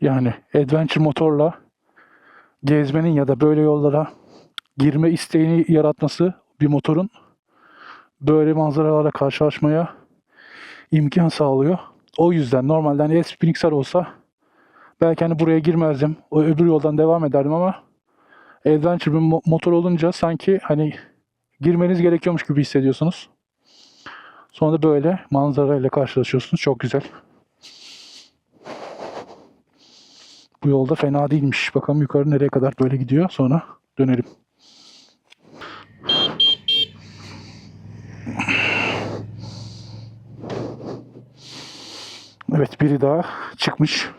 Yani adventure motorla gezmenin ya da böyle yollara girme isteğini yaratması bir motorun böyle manzaralarla karşılaşmaya imkan sağlıyor. O yüzden normalden Phoenix'ler olsa belki hani buraya girmezdim. O öbür yoldan devam ederdim ama adventure bir mo- motor olunca sanki hani girmeniz gerekiyormuş gibi hissediyorsunuz. Sonra böyle manzarayla karşılaşıyorsunuz. Çok güzel. Bu yolda fena değilmiş. Bakalım yukarı nereye kadar böyle gidiyor. Sonra dönelim. Evet biri daha çıkmış.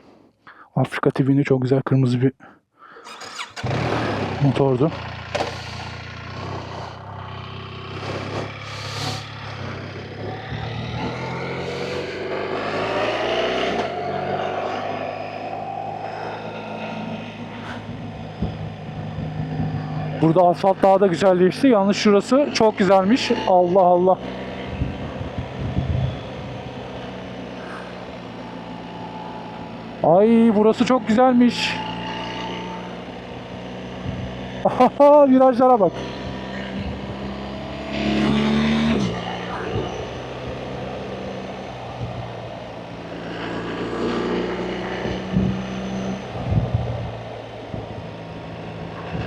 Afrika TV'nin çok güzel kırmızı bir motordu. Burada asfalt daha da güzelleşti. Yalnız şurası çok güzelmiş. Allah Allah. Ay burası çok güzelmiş. Ahaha, virajlara bak.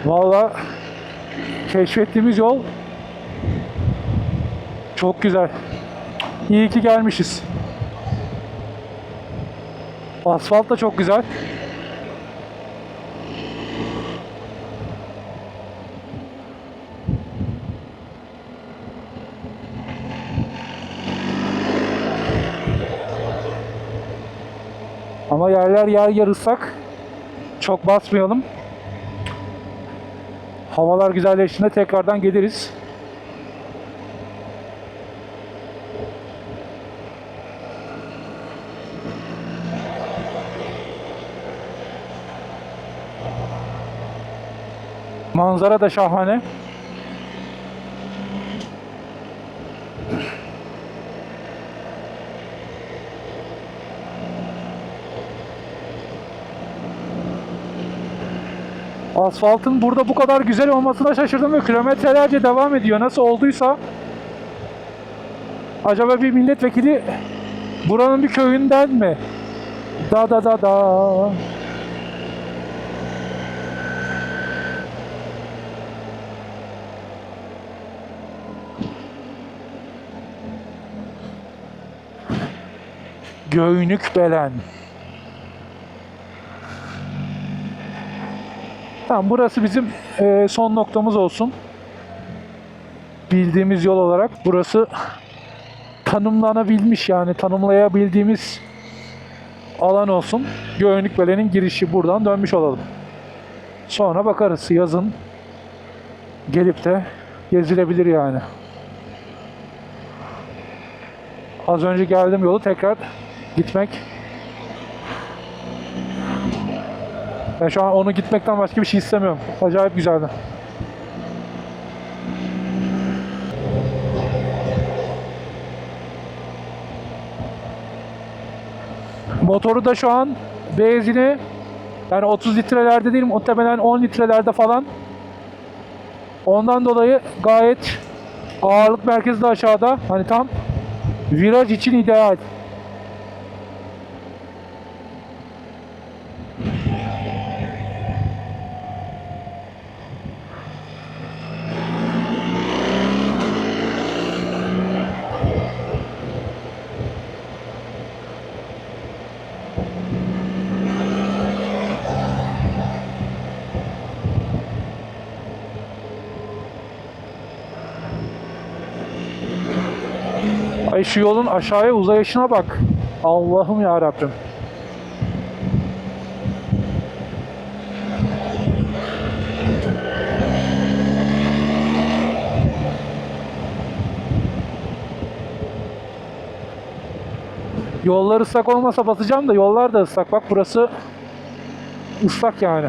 Valla keşfettiğimiz yol çok güzel. İyi ki gelmişiz. Asfalt da çok güzel. Ama yerler yer yer ıslak. Çok basmayalım. Havalar güzelleştiğinde tekrardan geliriz. Manzara da şahane. Asfaltın burada bu kadar güzel olmasına şaşırdım ve kilometrelerce devam ediyor. Nasıl olduysa acaba bir milletvekili buranın bir köyünden mi? Da da da da. Göynük Belen. Tamam burası bizim e, son noktamız olsun. Bildiğimiz yol olarak burası tanımlanabilmiş yani tanımlayabildiğimiz alan olsun. Göynük Belen'in girişi buradan dönmüş olalım. Sonra bakarız yazın gelip de gezilebilir yani. Az önce geldiğim yolu tekrar gitmek Ben şu an onu gitmekten başka bir şey istemiyorum. Acayip güzeldi. Motoru da şu an benzini yani 30 litrelerde değil muhtemelen 10 litrelerde falan. Ondan dolayı gayet ağırlık merkezi de aşağıda. Hani tam viraj için ideal. Ay şu yolun aşağıya uzayışına bak. Allah'ım ya Rabbim. Yollar ıslak olmasa basacağım da yollar da ıslak. Bak burası ıslak yani.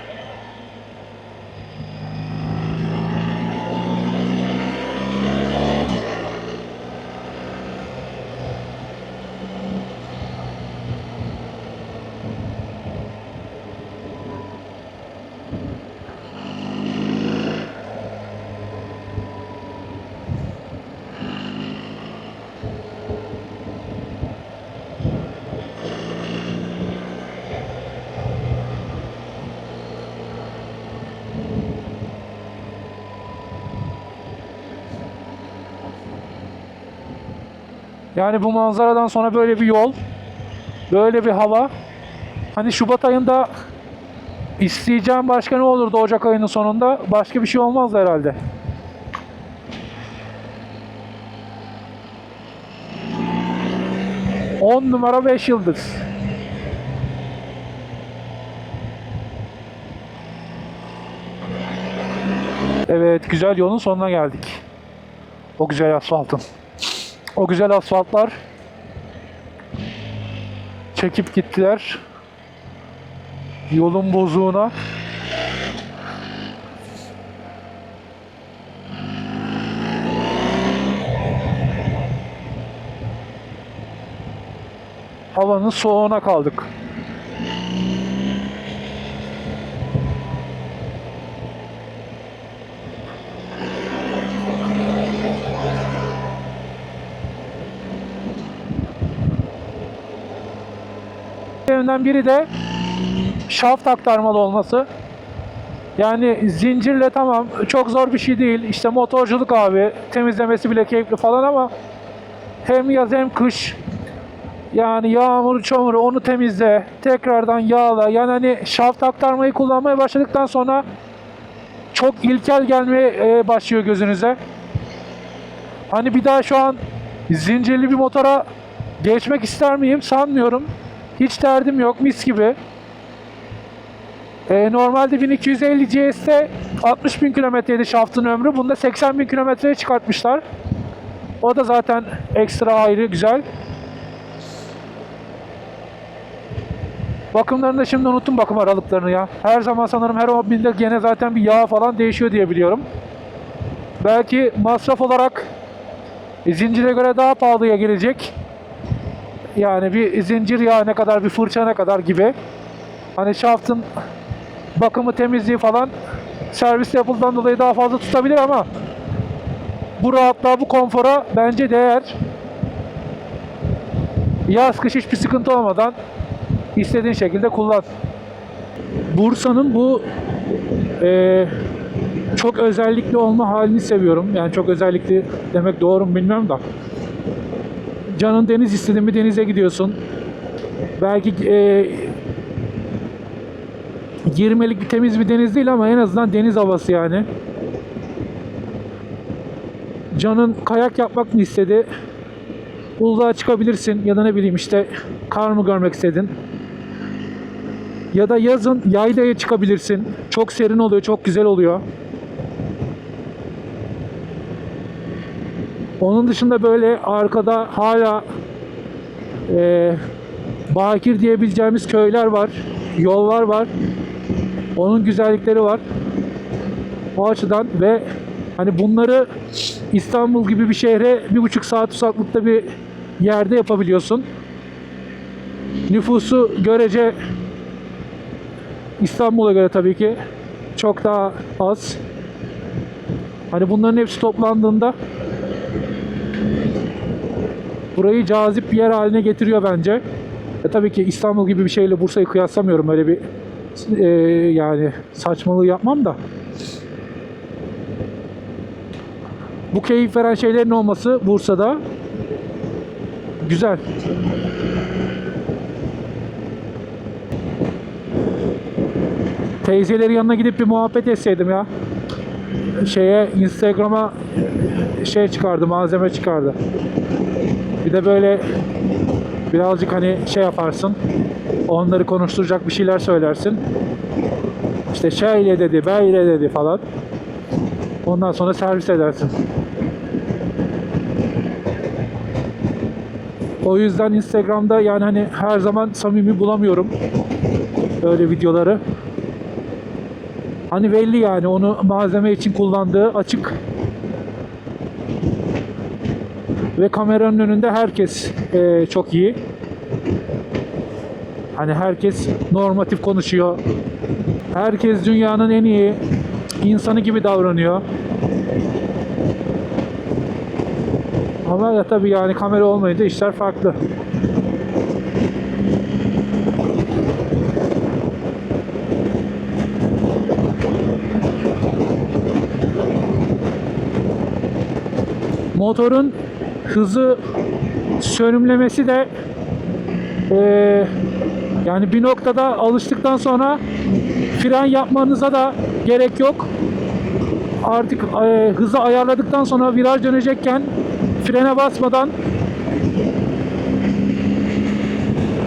Yani bu manzaradan sonra böyle bir yol, böyle bir hava. Hani Şubat ayında isteyeceğim başka ne olurdu Ocak ayının sonunda? Başka bir şey olmaz herhalde. On numara 5 yıldız. Evet, güzel yolun sonuna geldik. O güzel asfaltın. O güzel asfaltlar çekip gittiler. Yolun bozuğuna. Havanın soğuğuna kaldık. Sebeplerinden biri de şaft aktarmalı olması. Yani zincirle tamam çok zor bir şey değil. İşte motorculuk abi temizlemesi bile keyifli falan ama hem yaz hem kış yani yağmur çamuru onu temizle tekrardan yağla yani hani şaft aktarmayı kullanmaya başladıktan sonra çok ilkel gelmeye e, başlıyor gözünüze. Hani bir daha şu an zincirli bir motora geçmek ister miyim sanmıyorum. Hiç derdim yok mis gibi. Ee, normalde 1250 GS'te 60 bin kilometreydi şaftın ömrü. Bunda 80 bin kilometreye çıkartmışlar. O da zaten ekstra ayrı güzel. Bakımlarını da şimdi unuttum bakım aralıklarını ya. Her zaman sanırım her mobilde gene zaten bir yağ falan değişiyor diye biliyorum. Belki masraf olarak e, zincire göre daha pahalıya gelecek. Yani bir zincir yağı ne kadar bir fırça ne kadar gibi. Hani şaftın bakımı temizliği falan servis yapıldığından dolayı daha fazla tutabilir ama bu rahatlığa bu konfora bence değer. Yaz kış hiçbir sıkıntı olmadan istediğin şekilde kullan. Bursa'nın bu eee, çok özellikli olma halini seviyorum. Yani çok özellikli demek doğru mu bilmiyorum da. Canın deniz istedin mi denize gidiyorsun. Belki e, girmelik bir temiz bir deniz değil ama en azından deniz havası yani. Canın kayak yapmak mı istedi? Uludağ'a çıkabilirsin ya da ne bileyim işte kar mı görmek istedin? Ya da yazın yaylaya çıkabilirsin. Çok serin oluyor, çok güzel oluyor. Onun dışında böyle arkada hala e, bakir diyebileceğimiz köyler var, yollar var. Onun güzellikleri var. O açıdan ve hani bunları İstanbul gibi bir şehre bir buçuk saat uzaklıkta bir yerde yapabiliyorsun. Nüfusu görece İstanbul'a göre tabii ki çok daha az. Hani bunların hepsi toplandığında burayı cazip bir yer haline getiriyor bence. E tabii ki İstanbul gibi bir şeyle Bursa'yı kıyaslamıyorum. Öyle bir e, yani saçmalığı yapmam da. Bu keyif veren şeylerin olması Bursa'da güzel. Teyzelerin yanına gidip bir muhabbet etseydim ya. Şeye Instagram'a şey çıkardı, malzeme çıkardı. Bir de böyle birazcık hani şey yaparsın. Onları konuşturacak bir şeyler söylersin. İşte şöyle dedi, böyle dedi falan. Ondan sonra servis edersin. O yüzden Instagram'da yani hani her zaman samimi bulamıyorum öyle videoları. Hani belli yani onu malzeme için kullandığı açık. Ve kameranın önünde herkes eee, çok iyi. Hani herkes normatif konuşuyor. Herkes dünyanın en iyi insanı gibi davranıyor. Ama ya tabii yani kamera olmayınca işler farklı. Motorun hızı sönümlemesi de eee, yani bir noktada alıştıktan sonra fren yapmanıza da gerek yok. Artık eee, hızı ayarladıktan sonra viraj dönecekken frene basmadan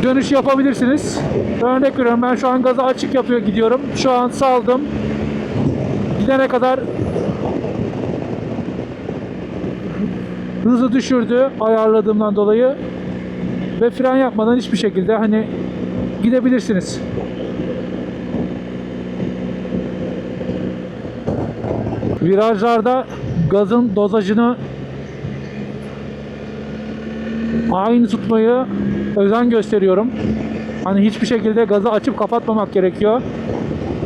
dönüş yapabilirsiniz. Örnek veriyorum ben şu an gazı açık yapıyor gidiyorum. Şu an saldım. Gidene kadar hızı düşürdü ayarladığımdan dolayı ve fren yapmadan hiçbir şekilde hani gidebilirsiniz. Virajlarda gazın dozajını aynı tutmayı özen gösteriyorum. Hani hiçbir şekilde gazı açıp kapatmamak gerekiyor.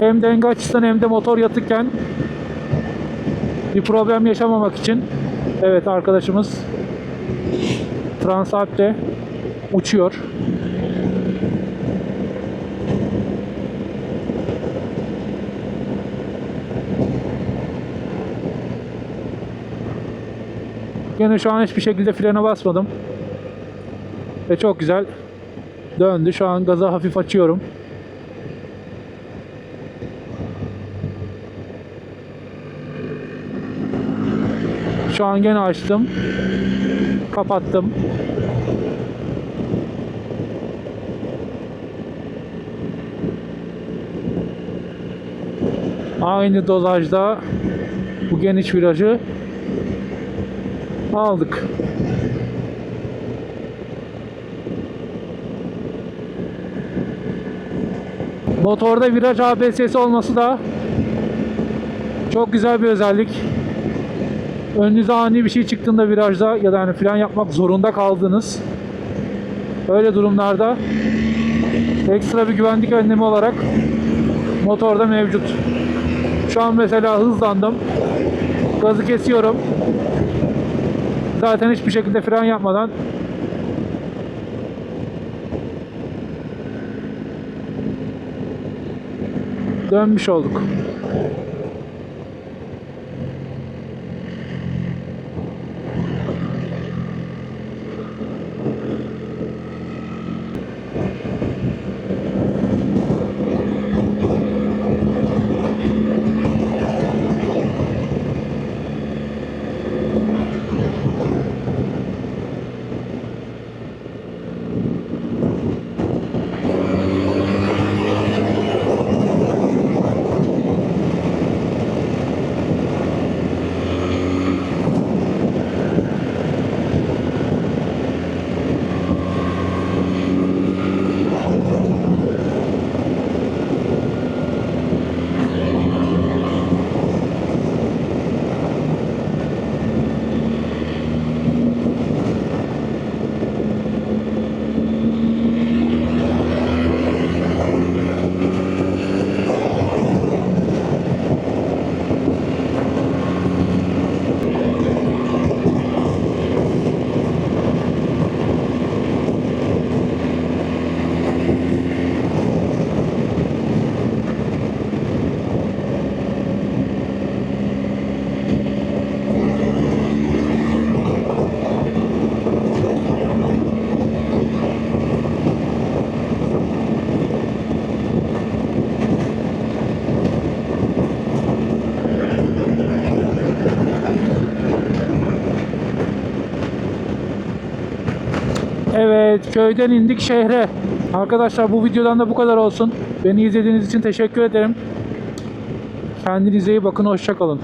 Hem denge açısından hem de motor yatıkken bir problem yaşamamak için. Evet arkadaşımız Transalp'te uçuyor. Yine şu an hiçbir şekilde frene basmadım. Ve çok güzel döndü. Şu an gaza hafif açıyorum. Şu an gene açtım. Kapattım. Aynı dozajda bu geniş virajı aldık. Motorda viraj ABS'si olması da çok güzel bir özellik. Önünüze ani bir şey çıktığında virajda ya da hani fren yapmak zorunda kaldığınız öyle durumlarda ekstra bir güvenlik önlemi olarak motorda mevcut. Şu an mesela hızlandım. Gazı kesiyorum. Zaten hiçbir şekilde fren yapmadan dönmüş olduk. Köyden indik şehre. Arkadaşlar bu videodan da bu kadar olsun. Beni izlediğiniz için teşekkür ederim. Kendinize iyi bakın. Hoşçakalın.